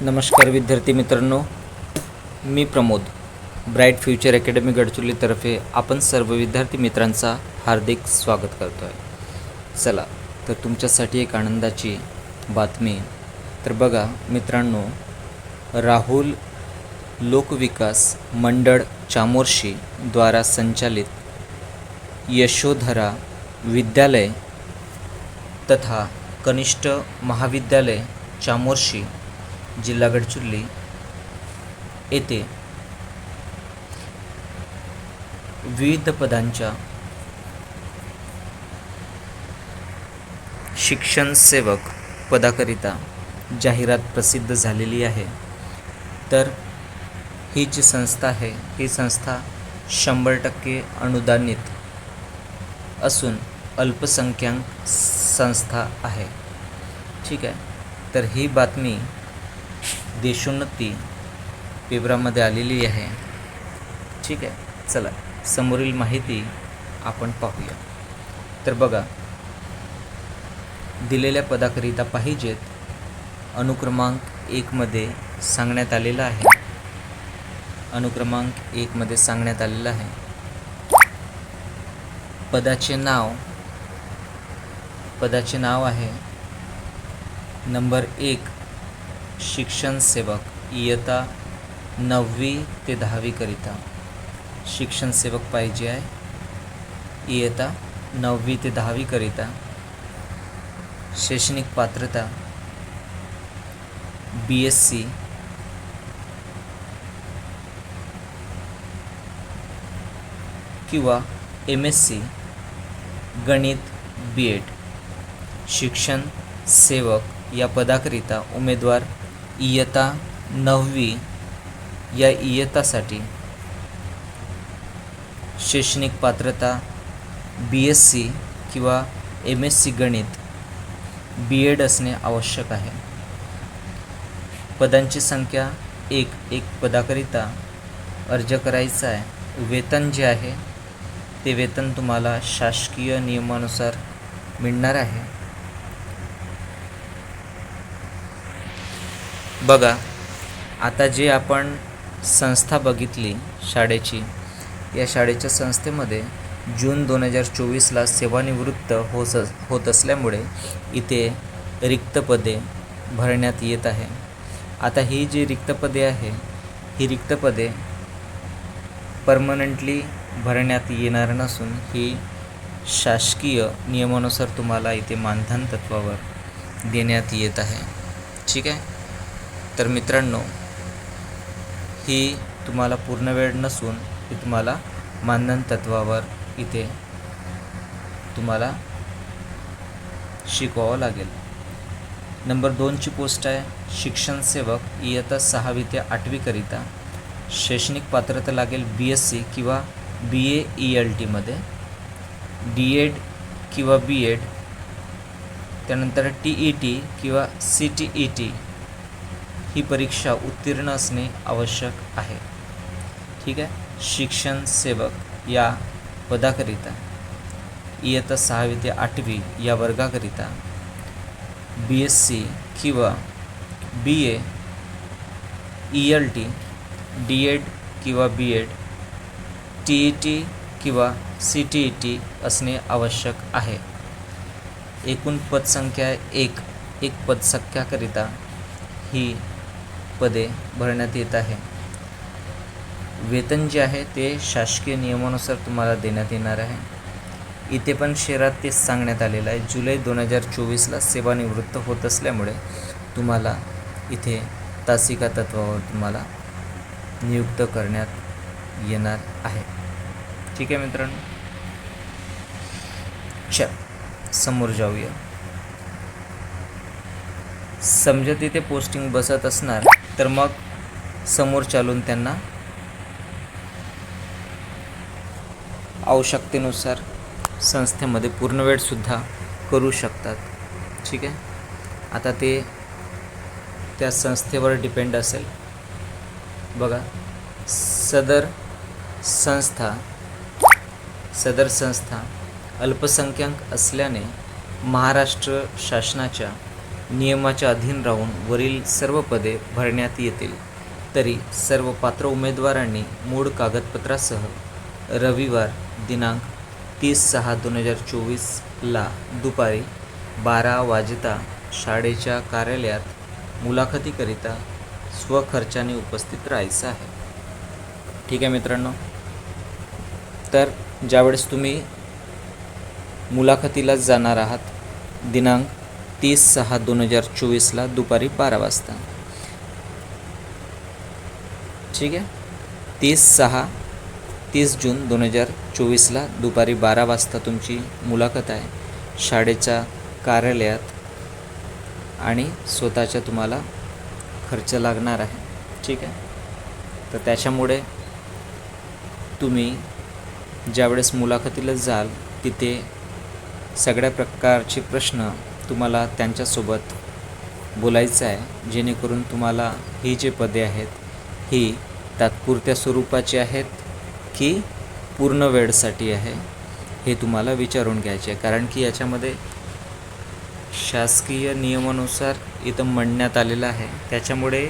नमस्कार विद्यार्थी मित्रांनो मी प्रमोद. ब्राईट फ्युचर अकॅडमी गडचिरोलीतर्फे आपण सर्व विद्यार्थी मित्रांचा हार्दिक स्वागत करतो आहे चला तर तुमच्यासाठी एक आनंदाची बातमी. तर बघा मित्रांनो राहुल लोकविकास मंडळ चामोर्शी द्वारा संचालित यशोधरा विद्यालय तथा कनिष्ठ महाविद्यालय चामोर्शी जिल्हा गडचिरोली येथे विविध पदांच्या शिक्षण सेवक पदाकरिता जाहिरात प्रसिद्ध झालेली आहे. तर ही जी संस्था आहे ही संस्था शंभर टक्के अनुदानित असून अल्पसंख्याक संस्था आहे. ठीक आहे? तर ही बातमी देशोन्नती पेपरामध्ये आलेली आहे. ठीक आहे चला समोरील माहिती आपण पाहूया. तर बघा दिलेल्या पदाकरिता पाहिजेत अनुक्रमांक एकमध्ये सांगण्यात आलेलं आहे. अनुक्रमांक एकमध्ये सांगण्यात आलेलं आहे. पदाचे नाव पदाचे नाव आहे. नंबर एक शिक्षण सेवक इयत्ता नववी ते दहावीकरिता शिक्षण सेवक पाहिजे आहे. इयत्ता नववी ते दहावीकरिता शैक्षणिक पात्रता बी एस सी किंवा एम एस सी गणित बी एड शिक्षण सेवक या पदाकरिता उमेदवार इयता नववी या इयतासाठी शैक्षणिक पात्रता बी एस सी किंवा एम एस सी गणित बी एड असणे आवश्यक आहे. पदांची संख्या एक एक पदाकरिता अर्ज करायचा आहे. वेतन जे आहे ते वेतन तुम्हाला शासकीय नियमानुसार मिळणार आहे. बघा आता जे आपण संस्था बघितली शाळेची या शाळेच्या संस्थेमध्ये जून दोन हजार चोवीसला सेवानिवृत्त होस होत असल्यामुळे इथे रिक्त पदे भरण्यात येत आहे. आता ही जी रिक्त पदे आहे ही रिक्त पदे परमनंटली भरण्यात येणार नसून ही शासकीय नियमानुसार तुम्हाला इथे मानधन तत्वावर देण्यात येत आहे. ठीक आहे? तर मित्रांनो ही तुम्हाला पूर्ण वेळ नसून ही तुम्हाला मानधन तत्वावर इथे तुम्हाला शिकवावं लागेल. नंबर दोनची पोस्ट आहे शिक्षण सेवक इयत्ता सहावी ते आठवीकरिता शैक्षणिक पात्रता लागेल बी एस सी किंवा बी ए ई एल टीमध्ये डी एड किंवा बी एड त्यानंतर टी ई टी किंवा सी टी ई टी ही परीक्षा उत्तीर्ण असणे आवश्यक आहे. ठीक आहे? शिक्षण सेवक या पदाकरिता इयत्ता सहावी ते आठवी या वर्गाकरिता बी एस सी किंवा B A E L T D Ed किंवा B Ed T E T किंवा सी टी ई टी असणे आवश्यक आहे. एकूण पदसंख्या एक एक पदसंख्याकरिता ही पदे भरण्यात येत आहे. वेतन जे आहे ते शासकीय नियमानुसार तुम्हाला देण्यात येणार आहे. इथे पण शहरात तेच सांगण्यात आलेलं आहे. जुलै दोन हजार चोवीसला सेवानिवृत्त होत असल्यामुळे तुम्हाला इथे तासिका तत्वावर तुम्हाला नियुक्त करण्यात येणार आहे. ठीक आहे मित्रांनो? चल समोर जाऊया. समजा तिथे पोस्टिंग बसत असणार तर मग समोर चालून त्यांना आवश्यकतेनुसार संस्थेमध्ये पूर्ण वेळसुद्धा करू शकतात. ठीक आहे? आता ते त्या संस्थेवर डिपेंड असेल. बघा सदर संस्था सदर संस्था अल्पसंख्याक असल्याने महाराष्ट्र शासनाच्या नियमाच्या अधीन राहून वरील सर्व पदे भरण्यात येतील. तरी सर्व पात्र उमेदवारांनी मूळ कागदपत्रासह रविवार दिनांक तीस सहा दोन हजार चोवीसला दुपारी बारा वाजता शाळेच्या कार्यालयात मुलाखतीकरिता स्वखर्चाने उपस्थित राहायचं आहे. ठीक आहे मित्रांनो? तर ज्यावेळेस तुम्ही मुलाखतीला जाणार आहात दिनांक तीस सहा दोन हजार चोवीसला दुपारी बारा वाजता. ठीक आहे? तीस सहा तीस जून दोन हजार चोवीसला दुपारी बारा वाजता तुमची मुलाखत आहे. शाळेच्या कार्यालयात आणि स्वतःच्या तुम्हाला खर्च लागणार आहे. ठीक आहे? तर त्याच्यामुळे तुम्ही ज्यावेळेस मुलाखतीला जाल तिथे सगळ्या प्रकारचे प्रश्न तुम्हाला त्यांच्यासोबत बोलायचं आहे जेणेकरून तुम्हाला ही जे पदे आहेत ही तात्पुरत्या स्वरूपाची आहेत की पूर्ण वेळसाठी आहे हे तुम्हाला विचारून घ्यायचे आहे. कारण की याच्यामध्ये शासकीय नियमानुसार इथं म्हणण्यात आलेलं आहे. त्याच्यामुळे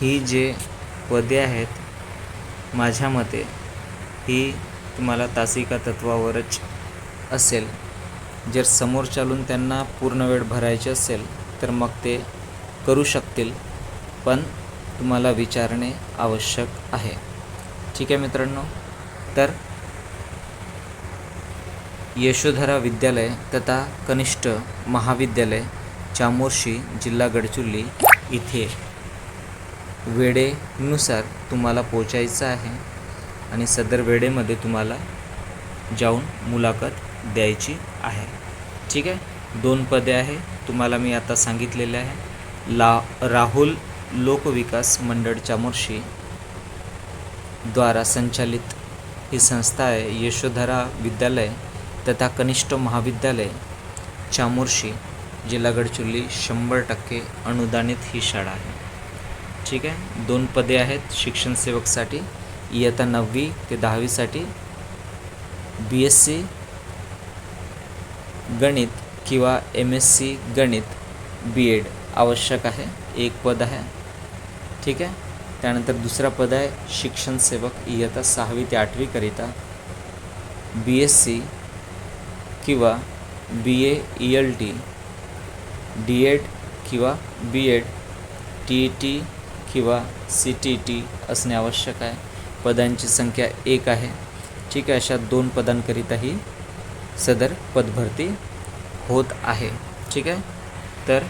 ही जे पदे आहेत माझ्या मते ही तुम्हाला तासिका तत्वावरच असेल. जर समोर चालून त्यांना पूर्ण वेळ भरायचे असेल तर मग ते करू शकतील पण तुम्हाला विचारणे आवश्यक आहे. ठीक आहे मित्रांनो? तर यशोधरा विद्यालय तथा कनिष्ठ महाविद्यालय चामोर्शी जिल्हा गडचुल्ली इथे वेळेनुसार तुम्हाला पोचायचं आहे आणि सदर वेळेमध्ये तुम्हाला जाऊन मुलाखत द्यायची आहे. ठीक आहे? दोन पदे आहे. तुम्हाला मी आता सांगितलेले आहे. ला राहुल लोकविकास मंडळ चामोर्शी द्वारा संचालित ही संस्था आहे. यशोधरा विद्यालय तथा कनिष्ठ महाविद्यालय चामोर्शी जिल्हा गडचिरोली शंभर टक्के अनुदानित ही शाळा आहे. ठीक आहे? दोन पदे आहेत शिक्षण सेवकसाठी. इयत्ता नववी ते दहावीसाठी. बी एस सी गणित किंवा एम एस सी गणित बी एड आवश्यक आहे. एक पद आहे. ठीक आहे? त्यानंतर दुसरा पद आहे शिक्षण सेवक. इयत्ता सहावी ते आठवीकरिता बी एस सी किंवा B A E L T D Ed किंवा B Ed T E T किंवा सी टी टी असणे आवश्यक आहे. पदांची संख्या एक आहे. ठीक आहे? अशा दोन पदांकरिताही सदर पदभरती होत आहे. ठीक आहे? तर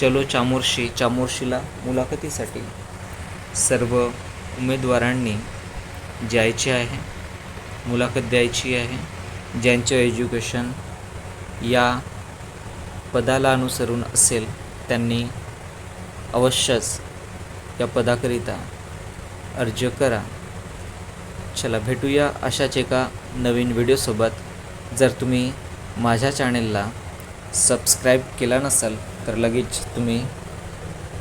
चलो चामोर्शी चामोर्शीला मुलाखतीसाठी सर्व उमेदवारांनी जायचे आहे मुलाखत द्यायची आहे. ज्यांचं एज्युकेशन या पदाला अनुसरून असेल त्यांनी अवश्यच या पदाकरिता अर्ज करा. चला भेटूया अशाच एका नवीन व्हिडिओसोबत. जर तुम्ही माझ्या चॅनेलला सबस्क्राईब केला नसाल तर लगेच तुम्ही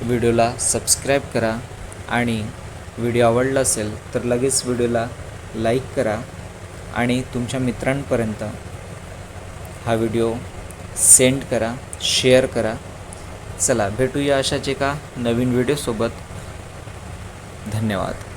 व्हिडिओला सबस्क्राईब करा आणि व्हिडिओ आवडला असेल तर लगेच व्हिडिओला लाईक करा आणि तुमच्या मित्रांपर्यंत हा व्हिडिओ सेंड करा शेअर करा. चला भेटूया अशाच एका नवीन व्हिडिओसोबत. धन्यवाद.